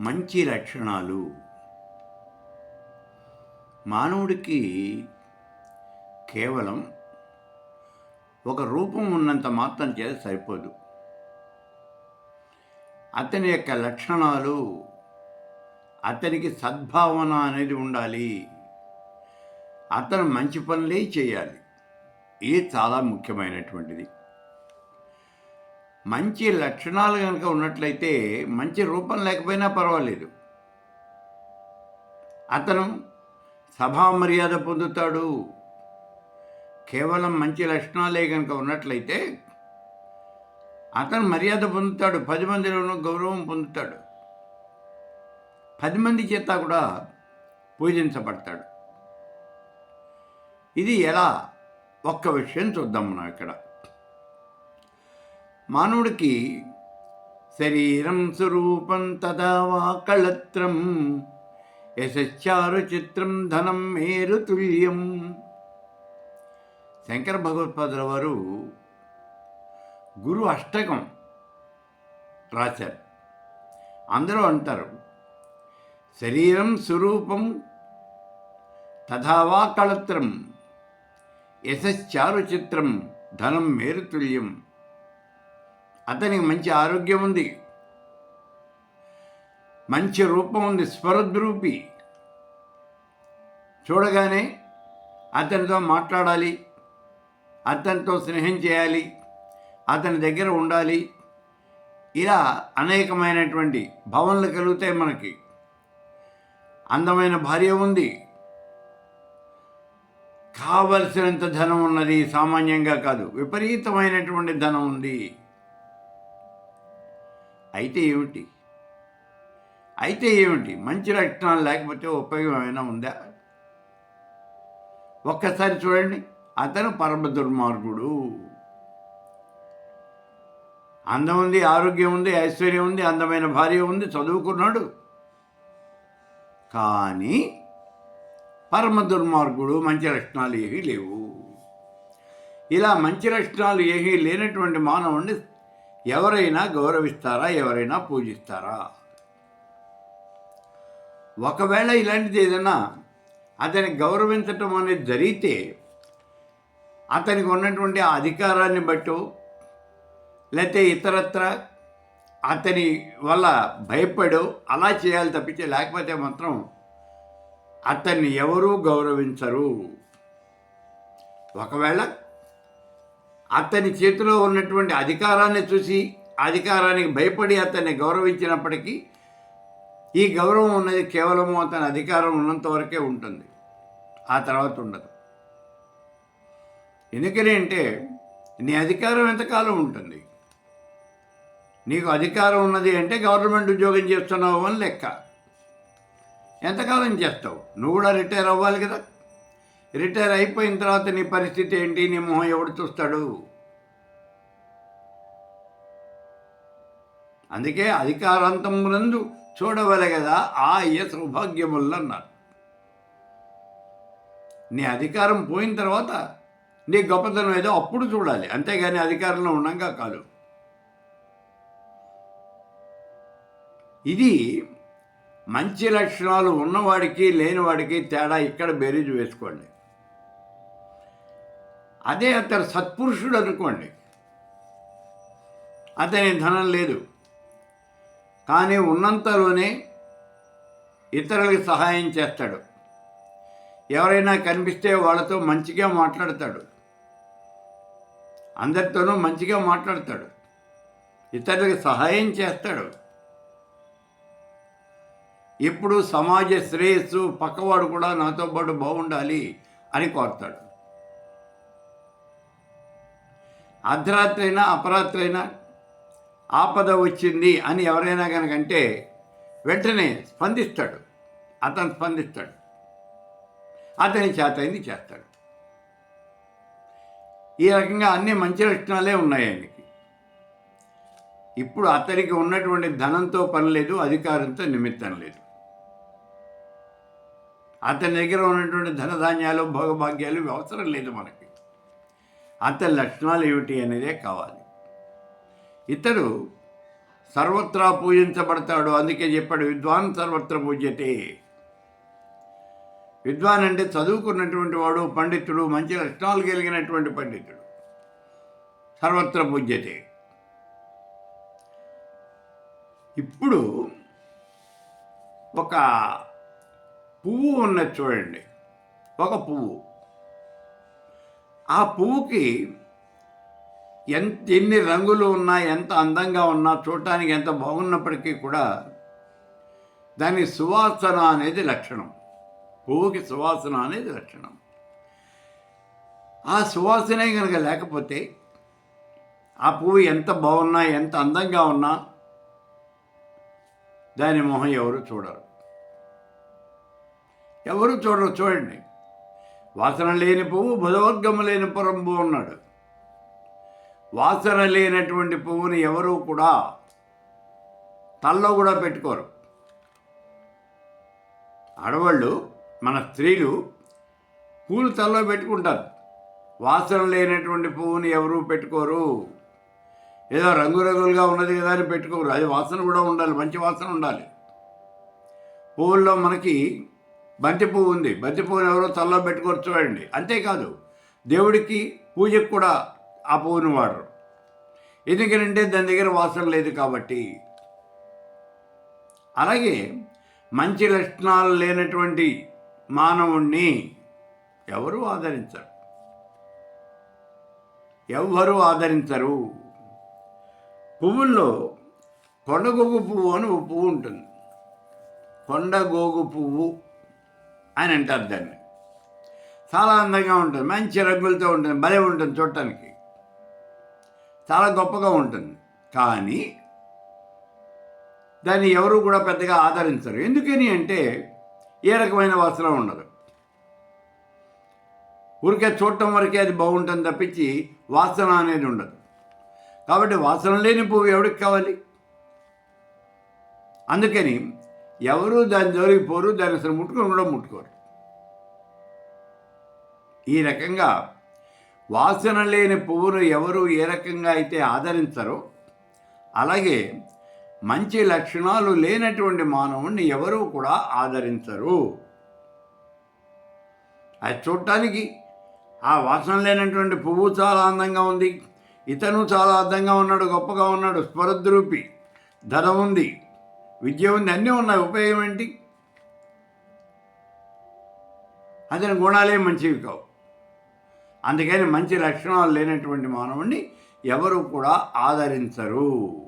మంచి లక్షణాలు. మానవుడికి కేవలం ఒక రూపం ఉన్నంత మాత్రం చేత సరిపోదు. అతని యొక్క లక్షణాలు అతనికి సద్భావన అనేది ఉండాలి. అతను మంచి పనులే చేయాలి. ఇది చాలా ముఖ్యమైనటువంటిది. మంచి లక్షణాలు కనుక ఉన్నట్లయితే మంచి రూపం లేకపోయినా పర్వాలేదు. అతను సభా మర్యాద పొందుతాడు. కేవలం మంచి లక్షణాలే కనుక ఉన్నట్లయితే అతను మర్యాద పొందుతాడు. పది మందిలోనూ గౌరవం పొందుతాడు. పది మంది చేత కూడా పూజించబడతాడు. ఇది ఎలా? ఒక్క విషయం చూద్దాం మనం ఇక్కడ. మానవుడికి శరీరం స్వరూపం తదావా కళత్రం యశారు చిత్రం ధనం మేరు తుల్యం. శంకర భగవత్పాదుల వారు గురు అష్టకం రాశారు. అందరూ అంటారు శరీరం స్వరూపం తథావా కళత్రం యశారు చిత్రం ధనం మేరుతుల్యం అతనికి మంచి ఆరోగ్యం ఉంది. మంచి రూపం ఉంది స్వరద్రూపి. చూడగానే అతనితో మాట్లాడాలి అతనితో స్నేహం చేయాలి అతని దగ్గర ఉండాలి. ఇలా అనేకమైనటువంటి భావనలు కలుగుతాయి మనకి. అందమైన భార్య ఉంది. కావలసినంత ధనం ఉన్నది సామాన్యంగా కాదు విపరీతమైనటువంటి ధనం ఉంది. అయితే ఏమిటి? అయితే ఏమిటి? మంచి లక్షణాలు లేకపోతే ఉపయోగం ఏమైనా ఉందా? ఒక్కసారి చూడండి. అతను పరమ దుర్మార్గుడు. అందం ఉంది ఆరోగ్యం ఉంది ఐశ్వర్యం ఉంది అందమైన భార్య ఉంది చదువుకున్నాడు. కానీ పరమ దుర్మార్గుడు మంచి లక్షణాలు ఏమీ లేవు. ఇలా మంచి లక్షణాలు ఏమీ లేనటువంటి మానవుడిని ఎవరైనా గౌరవిస్తారా ఎవరైనా పూజిస్తారా? ఒకవేళ ఇలాంటిది ఏదైనా అతని గౌరవించటం అనేది జరిగితే అతనికి ఉన్నటువంటి ఆ అధికారాన్ని బట్టో లేకపోతే ఇతరత్ర అతని వల్ల భయపడో అలా చేయాలి తప్పించే లేకపోతే మాత్రం అతన్ని ఎవరూ గౌరవించరు. ఒకవేళ అతని చేతిలో ఉన్నటువంటి అధికారాన్ని చూసి అధికారానికి భయపడి అతన్ని గౌరవించినప్పటికీ ఈ గౌరవం ఉన్నది కేవలము అతని అధికారం ఉన్నంత వరకే ఉంటుంది. ఆ తర్వాత ఉండదు. ఎందుకని అంటే నీ అధికారం ఎంతకాలం ఉంటుంది? నీకు అధికారం ఉన్నది అంటే గవర్నమెంట్ ఉద్యోగం చేస్తున్నావు అని లెక్క. ఎంతకాలం చేస్తావు? నువ్వు కూడా రిటైర్ అవ్వాలి కదా? రిటైర్ అయిపోయిన తర్వాత నీ పరిస్థితి ఏంటి? నీ మొహం ఎవడు చూస్తాడు? అందుకే అధికారాంతమునందు చూడవలె కదా ఆ అయ్య సౌభాగ్యములు అన్నారు నీ అధికారం పోయిన తర్వాత నీ గొప్పతనం ఏదో అప్పుడు చూడాలి. అంతేగాని అధికారంలో ఉండగా కాదు. ఇది మంచి లక్షణాలు ఉన్నవాడికి లేనివాడికి తేడా ఇక్కడ బేరీజు వేసుకోండి. అదే అతను సత్పురుషుడు అనుకోండి. అతని ధనం లేదు. కానీ ఉన్నంతలోనే ఇతరులకు సహాయం చేస్తాడు. ఎవరైనా కనిపిస్తే వాళ్ళతో మంచిగా మాట్లాడతాడు. అందరితోనూ మంచిగా మాట్లాడతాడు. ఇతరులకు సహాయం చేస్తాడు. ఇప్పుడు సమాజ శ్రేయస్సు పక్కవాడు కూడా నాతో పాటు బాగుండాలి అని కోరుతాడు. అర్ధరాత్రి అయినా అపరాత్రి అయినా ఆపద వచ్చింది అని ఎవరైనా కనుకంటే వెంటనే స్పందిస్తాడు. అతను స్పందిస్తాడు. అతని చేతైంది చేస్తాడు. ఈ రకంగా అన్ని మంచి లక్షణాలే ఉన్నాయి ఆయనకి. ఇప్పుడు అతనికి ఉన్నటువంటి ధనంతో పని లేదు అధికారంతో నిమిత్తం లేదు. అతని దగ్గర ఉన్నటువంటి ధనధాన్యాలు భోగభాగ్యాలు అవసరం లేదు మనకి. అతని లక్షణాలు ఏమిటి అనేదే కావాలి. ఇతడు సర్వత్రా పూజించబడతాడు. అందుకే చెప్పాడు విద్వాన్ సర్వత్ర పూజ్యతే. విద్వాన్ అంటే చదువుకున్నటువంటి వాడు పండితుడు మంచి లక్షణాలు కలిగినటువంటి పండితుడు. సర్వత్ర పూజ్యతే. ఇప్పుడు ఒక పువ్వు ఉన్నది చూడండి. ఒక పువ్వు. ఆ పువ్వుకి ఎంత ఎన్ని రంగులు ఉన్నా ఎంత అందంగా ఉన్నా చూడటానికి ఎంత బాగున్నప్పటికీ కూడా దాని సువాసన అనేది లక్షణం. పువ్వుకి సువాసన అనేది లక్షణం. ఆ సువాసనే కనుక లేకపోతే ఆ పువ్వు ఎంత బాగున్నా ఎంత అందంగా ఉన్నా దాని మొహం ఎవరు చూడరు. ఎవరు చూడరు? చూడండి. వాసన లేని పువ్వు భుజవర్గము లేని పురంబు అన్నాడు. వాసన లేనటువంటి పువ్వుని ఎవరూ కూడా తల్లో కూడా పెట్టుకోరు. ఆడవాళ్ళు మన స్త్రీలు పూలు తల్లో పెట్టుకుంటారు. వాసన లేనటువంటి పువ్వుని ఎవరూ పెట్టుకోరు. ఏదో రంగురంగులుగా ఉన్నది కదా అని పెట్టుకోరు. అది వాసన కూడా ఉండాలి మంచి వాసన ఉండాలి. పువ్వుల్లో మనకి బంతి పువ్వు ఉంది. బంతి పువ్వును ఎవరో తల్లో పెట్టుకొని చూడండి. అంతేకాదు దేవుడికి పూజకు కూడా ఆ పువ్వుని వాడరు. ఎందుకంటే దాని దగ్గర వాసన లేదు కాబట్టి. అలాగే మంచి లక్షణాలు లేనటువంటి మానవుణ్ణి ఎవరు ఆదరించరు. ఎవ్వరూ ఆదరించరు? పువ్వుల్లో కొండగోగు పువ్వు అని ఒక పువ్వు ఉంటుంది. కొండగోగు పువ్వు అని అంటారు దాన్ని. చాలా అందంగా ఉంటుంది. మంచి రంగులతో ఉంటుంది. భలే ఉంటుంది చూడటానికి. చాలా గొప్పగా ఉంటుంది. కానీ దాన్ని ఎవరు కూడా పెద్దగా ఆదరించరు. ఎందుకని అంటే ఏ రకమైన వాసన ఉండదు. ఊరికే చూడటం వరకే అది బాగుంటుంది తప్పించి వాసన అనేది ఉండదు. కాబట్టి వాసన లేని పువ్వు ఎవరికి కావాలి? అందుకని ఎవరు దాని జోలికి పోరు దాన్ని అసలు ముట్టుకొని కూడా ముట్టుకోరు. ఈ రకంగా వాసన లేని పువ్వును ఎవరు ఏ రకంగా అయితే ఆదరించరో అలాగే మంచి లక్షణాలు లేనటువంటి మానవుణ్ణి ఎవరూ కూడా ఆదరించరు. అది చూడటానికి ఆ వాసన లేనటువంటి పువ్వు చాలా అందంగా ఉంది ఇతను చాలా అందంగా ఉన్నాడు గొప్పగా ఉన్నాడు స్వరద్రూపి ధర ఉంది. విద్య ఉంది అన్నీ ఉన్నాయి. ఉపయోగం ఏంటి? అతని గుణాలే మంచివి కావు. అందుకని మంచి లక్షణాలు లేనటువంటి మానవుడిని ఎవరు కూడా ఆదరించరు.